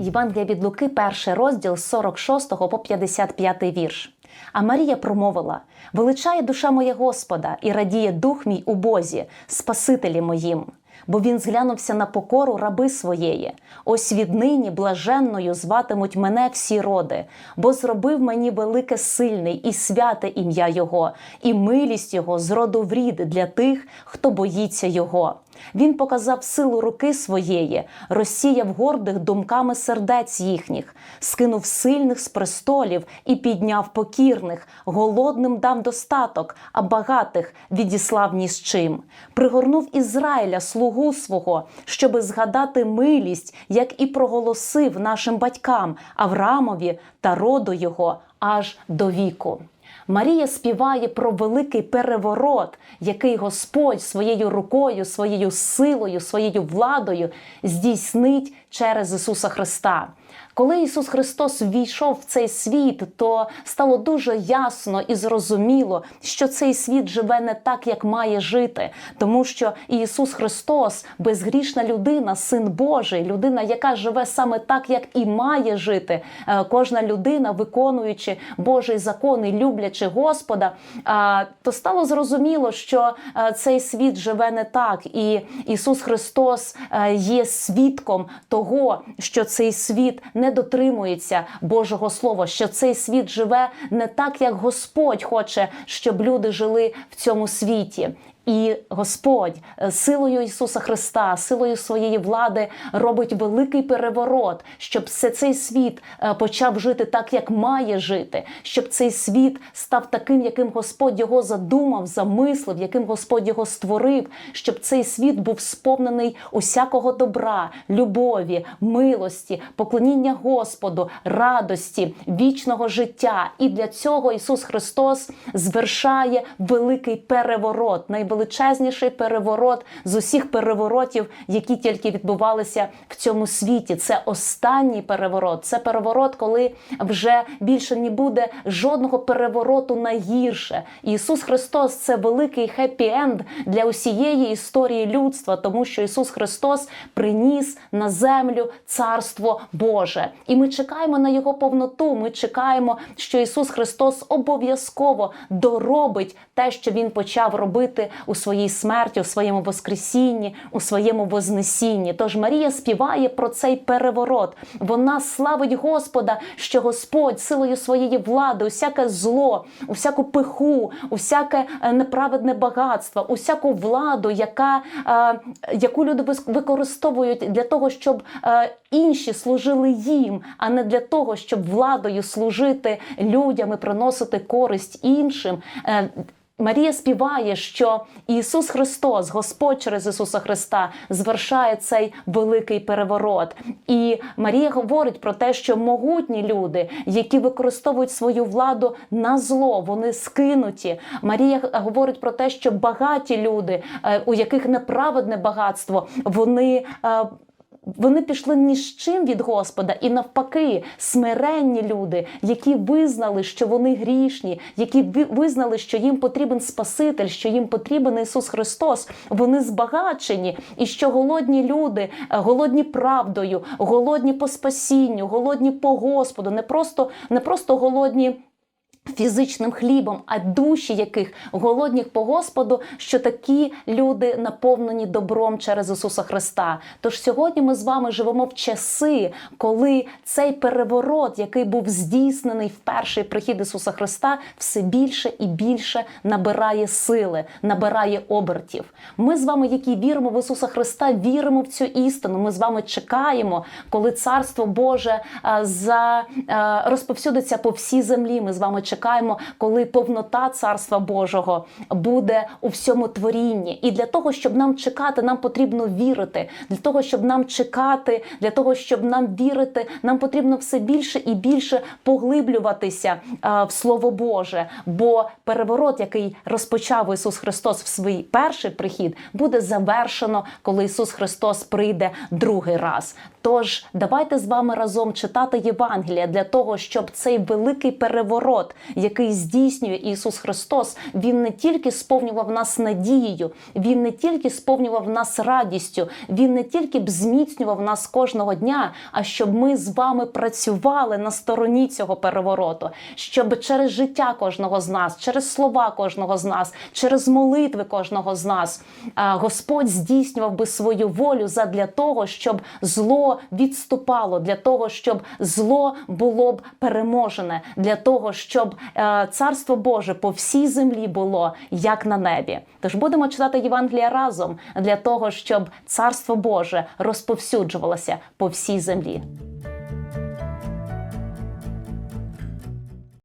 Євангелія від Луки, перший розділ з 46 по 55 вірш. А Марія промовила: величає душа моя Господа, і радіє дух мій у Бозі, Спасителі моїм. Бо він зглянувся на покору раби своєї. Ось віднині блаженною зватимуть мене всі роди, бо зробив мені велике сильний і святе ім'я Його, і милість Його з роду в рід для тих, хто боїться Його. Він показав силу руки своєї, розсіяв гордих думками сердець їхніх, скинув сильних з престолів і підняв покірних, голодним дав достаток, а багатих відіслав ні з чим. Пригорнув Ізраїля слугу свого, щоби згадати милість, як і проголосив нашим батькам Авраамові та роду його аж до віку. Марія співає про великий переворот, який Господь своєю рукою, своєю силою, своєю владою здійснить через Ісуса Христа. Коли Ісус Христос ввійшов в цей світ, то стало дуже ясно і зрозуміло, що цей світ живе не так, як має жити, тому що Ісус Христос, безгрішна людина, син Божий, людина, яка живе саме так, як і має жити. Е, Кожна людина, виконуючи Божий закон і люблячи Господа, то стало зрозуміло, що е, цей світ живе не так, і Ісус Христос е, є свідком того, що цей світ не дотримується Божого Слова, що цей світ живе не так, як Господь хоче, щоб люди жили в цьому світі. І Господь е, силою Ісуса Христа, силою своєї влади робить великий переворот, щоб все цей світ е, почав жити так, як має жити, щоб цей світ став таким, яким Господь його задумав, замислив, яким Господь його створив, щоб цей світ був сповнений усякого добра, любові, милості, поклоніння Господу, радості, вічного життя. І для цього Ісус Христос звершає великий переворот, найвеличезніший переворот з усіх переворотів, які тільки відбувалися в цьому світі. Це останній переворот. Це переворот, коли вже більше не буде жодного перевороту на гірше. Ісус Христос це великий хеппі-енд для усієї історії людства, тому що Ісус Христос приніс на землю Царство Боже. І ми чекаємо на Його повноту. Ми чекаємо, що Ісус Христос обов'язково доробить те, що Він почав робити у своїй смерті, у своєму Воскресінні, у своєму Вознесінні. Тож Марія співає про цей переворот. Вона славить Господа, що Господь силою своєї влади, усяке зло, усяку пиху, усяке е, неправедне багатство, усяку владу, яка, е, яку люди використовують для того, щоб е, інші служили їм, а не для того, щоб владою служити людям і приносити користь іншим. Е, Марія співає, що Ісус Христос, Господь через Ісуса Христа, звершає цей великий переворот. І Марія говорить про те, що могутні люди, які використовують свою владу на зло, вони скинуті. Марія говорить про те, що багаті люди, е, у яких неправедне багатство, вони. Вони пішли ні з чим від Господа, і навпаки, смиренні люди, які визнали, що вони грішні, які ви- визнали, що їм потрібен Спаситель, що їм потрібен Ісус Христос. Вони збагачені, і що голодні люди, е, голодні правдою, голодні по спасінню, голодні по Господу, не просто, не просто голодні фізичним хлібом, а душі яких голодні по Господу, що такі люди наповнені добром через Ісуса Христа. Тож сьогодні ми з вами живемо в часи, коли цей переворот, який був здійснений в перший прихід Ісуса Христа, все більше і більше набирає сили, набирає обертів. Ми з вами, які віримо в Ісуса Христа, віримо в цю істину. Ми з вами чекаємо, коли Царство Боже за розповсюдиться по всій землі. Ми з вами чекаємо, коли повнота Царства Божого буде у всьому творінні. І для того, щоб нам чекати, нам потрібно вірити. Для того, щоб нам чекати, для того, щоб нам вірити, нам потрібно все більше і більше поглиблюватися в Слово Боже. Бо переворот, який розпочав Ісус Христос в свій перший прихід, буде завершено, коли Ісус Христос прийде другий раз. Тож давайте з вами разом читати Євангелія для того, щоб цей великий переворот, який здійснює Ісус Христос, Він не тільки сповнював нас надією, Він не тільки сповнював нас радістю, Він не тільки б зміцнював нас кожного дня, а щоб ми з вами працювали на стороні цього перевороту, щоб через життя кожного з нас, через слова кожного з нас, через молитви кожного з нас, Господь здійснював би свою волю задля того, щоб зло відступало, для того, щоб зло було б переможене, для того, щоб е, царство Боже по всій землі було як на небі. Тож будемо читати Євангелія разом для того, щоб царство Боже розповсюджувалося по всій землі.